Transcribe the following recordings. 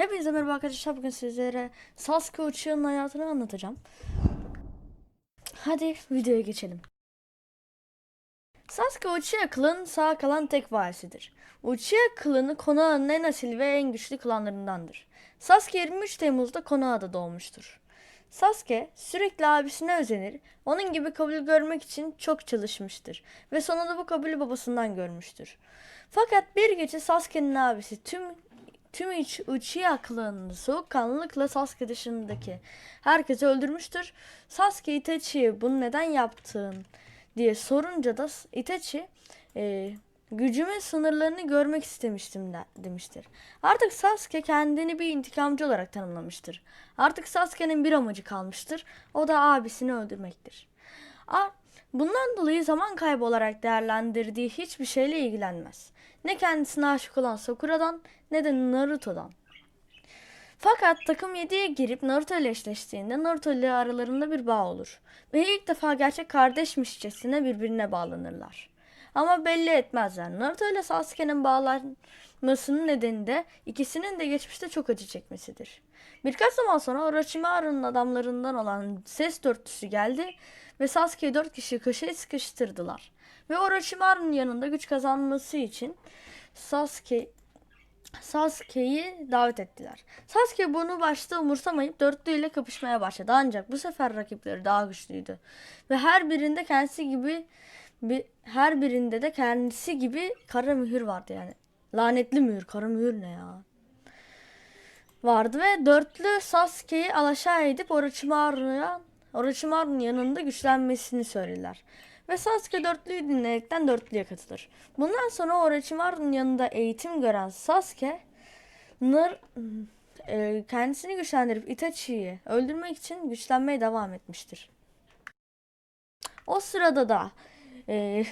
Hepinize merhaba arkadaşlar. Bugün sizlere Sasuke Uchiha'nın hayatını anlatacağım. Hadi videoya geçelim. Sasuke Uchiha klanın sağ kalan tek varisidir. Uchiha klanı Konoha'nın en asil ve en güçlü klanlarındandır. Sasuke 23 Temmuz'da Konoha'da doğmuştur. Sasuke sürekli abisine özenir, onun gibi kabul görmek için çok çalışmıştır ve sonunda bu kabulü babasından görmüştür. Fakat bir gece Sasuke'nin abisi tüm tüm iç Uchiha klanını soğukkanlılıkla Sasuke dışındaki herkesi öldürmüştür. Sasuke Itachi'ye bunu neden yaptın diye sorunca da Itachi e, gücümün sınırlarını görmek istemiştim de, demiştir. Artık Sasuke kendini bir intikamcı olarak tanımlamıştır. Artık Sasuke'nin bir amacı kalmıştır. O da abisini öldürmektir. A Bundan dolayı zaman kaybı olarak değerlendirdiği hiçbir şeyle ilgilenmez. Ne kendisine aşık olan Sakura'dan ne de Naruto'dan. Fakat takım 7'ye girip Naruto ile eşleştiğinde Naruto ile aralarında bir bağ olur. Ve ilk defa gerçek kardeşmişçesine birbirine bağlanırlar. Ama belli etmezler. Naruto ile Sasuke'nin bağlanmasının nedeni de ikisinin de geçmişte çok acı çekmesidir. Birkaç zaman sonra Orochimaru'nun adamlarından olan ses dörtlüsü geldi ve Sasuke'yi dört kişi köşeye sıkıştırdılar. Ve Orochimaru'nun yanında güç kazanması için Sasuke Sasuke'yi davet ettiler. Sasuke bunu başta umursamayıp dörtlü ile kapışmaya başladı. Ancak bu sefer rakipleri daha güçlüydü. Ve her birinde kendisi gibi bir, her birinde de kendisi gibi kara mühür vardı yani. Lanetli mühür, kara mühür ne ya? Vardı ve dörtlü Sasuke'yi alaşağı edip Orochimaru'ya Orochimaru'nun yanında güçlenmesini söylediler. Ve Sasuke dörtlüyü dinleyerekten dörtlüye katılır. Bundan sonra Orochimaru'nun yanında eğitim gören Sasuke Nar, e, kendisini güçlendirip Itachi'yi öldürmek için güçlenmeye devam etmiştir. O sırada da e,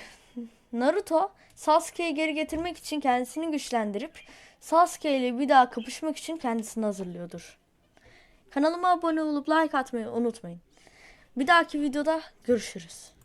Naruto Sasuke'yi geri getirmek için kendisini güçlendirip Sasuke ile bir daha kapışmak için kendisini hazırlıyordur. Kanalıma abone olup like atmayı unutmayın. Bir dahaki videoda görüşürüz.